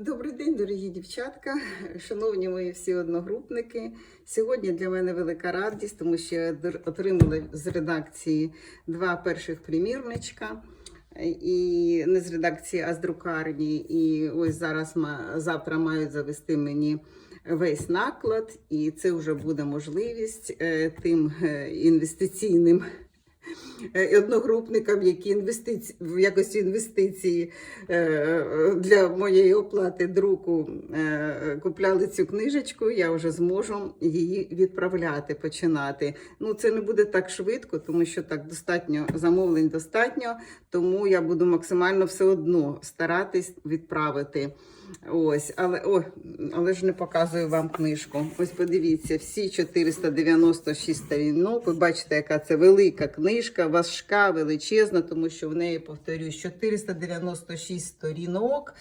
Добрий день, дорогі дівчатка, шановні мої всі одногрупники. Сьогодні для мене велика радість, тому що я отримала з редакції два перших примірничка. І не з редакції, а з друкарні. І ось зараз завтра мають завести мені весь наклад, і це вже буде можливість е, тим е, інвестиційним одногрупникам, які інвестиці... в якості інвестиції е, для моєї оплати друку е, купляли цю книжечку, я вже зможу її відправляти, починати. Ну, це не буде так швидко, тому що так достатньо замовлень достатньо, тому я буду максимально все одно старатись відправити. Ось, але о, але ж не показую вам книжку. Ось подивіться, всі 496 сторінок. Ви бачите, яка це велика книжка, важка, величезна, тому що в неї, повторюсь, 496 сторінок.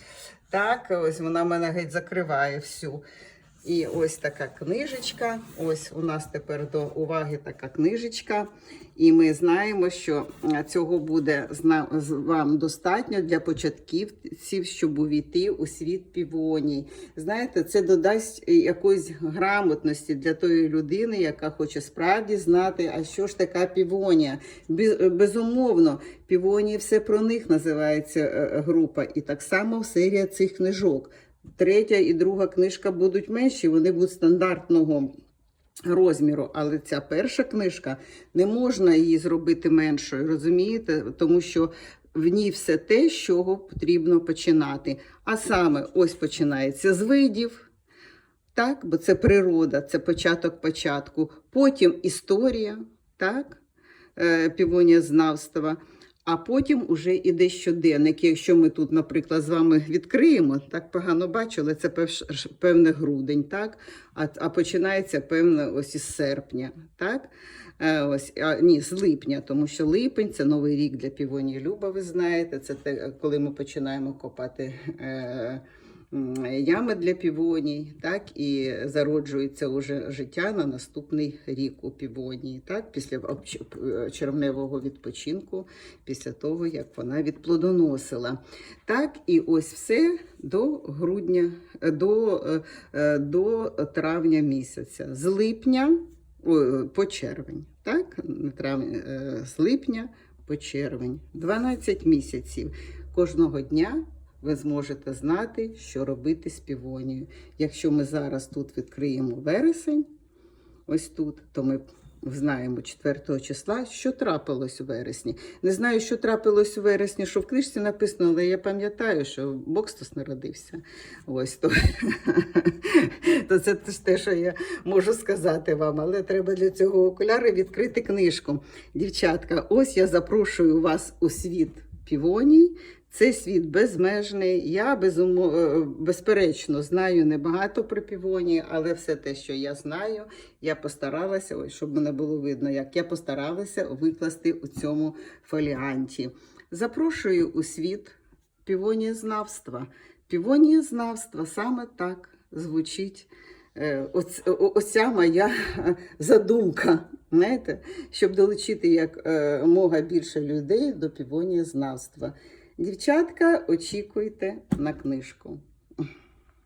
Так, ось вона мене геть закриває всю. І ось така книжечка. Ось у нас тепер до уваги така книжечка. І ми знаємо, що е, цього буде вам достатньо для початківців, щоб увійти у світ півоній. Знаєте, це додасть е, якоїсь грамотності для тої людини, яка хоче справді знати, а що ж така півонія. Е, Безумовно, півонії все про них називається е, група, і так само серія цих книжок. Третя і друга книжка будуть менші, вони будуть стандартного розміру. Але ця перша книжка не можна її зробити меншою, розумієте? Тому що в ній все те, з чого потрібно починати. А саме ось починається з видів. Так, бо це природа, це початок початку. Потім історія, так, е, півонієзнавства. А потім уже іде щоденник. Якщо ми тут, наприклад, з вами відкриємо, так погано бачили, це певне грудень, так? А, а починається певне ось із серпня. Так? Е, ось, а, ні, з липня, тому що липень це новий рік для півонії Люба, ви знаєте. Це те, коли ми починаємо копати. Е, Ями для півоній, так і зароджується уже життя на наступний рік у півонії, так після червневого відпочинку, після того як вона відплодоносила. Так, і ось все до грудня, до, е, до травня місяця, з липня по червень, так, е, з липня по червень, 12 місяців кожного дня. Ви зможете знати, що робити з півонією. Якщо ми зараз тут відкриємо вересень, ось тут, то ми знаємо 4 числа, що трапилось у вересні. Не знаю, що трапилось у вересні, що в книжці написано, але я пам'ятаю, що Бокстус народився. Ось то, то це те, що я можу сказати вам, але треба для цього окуляри відкрити книжку. Дівчатка, ось я запрошую вас у світ півоній. Це світ безмежний. Я безумо... е, безперечно знаю небагато про півонії, але все те, що я знаю, я постаралася, ось, щоб мене було видно, як я постаралася викласти у цьому фоліанті. Запрошую у світ півонієзнавства. Півонієзнавство саме так звучить. е, Оць, оця моя задумка, знаєте, щоб долучити як е, мога більше людей до півонієзнавства. Дівчатка, очікуйте на книжку.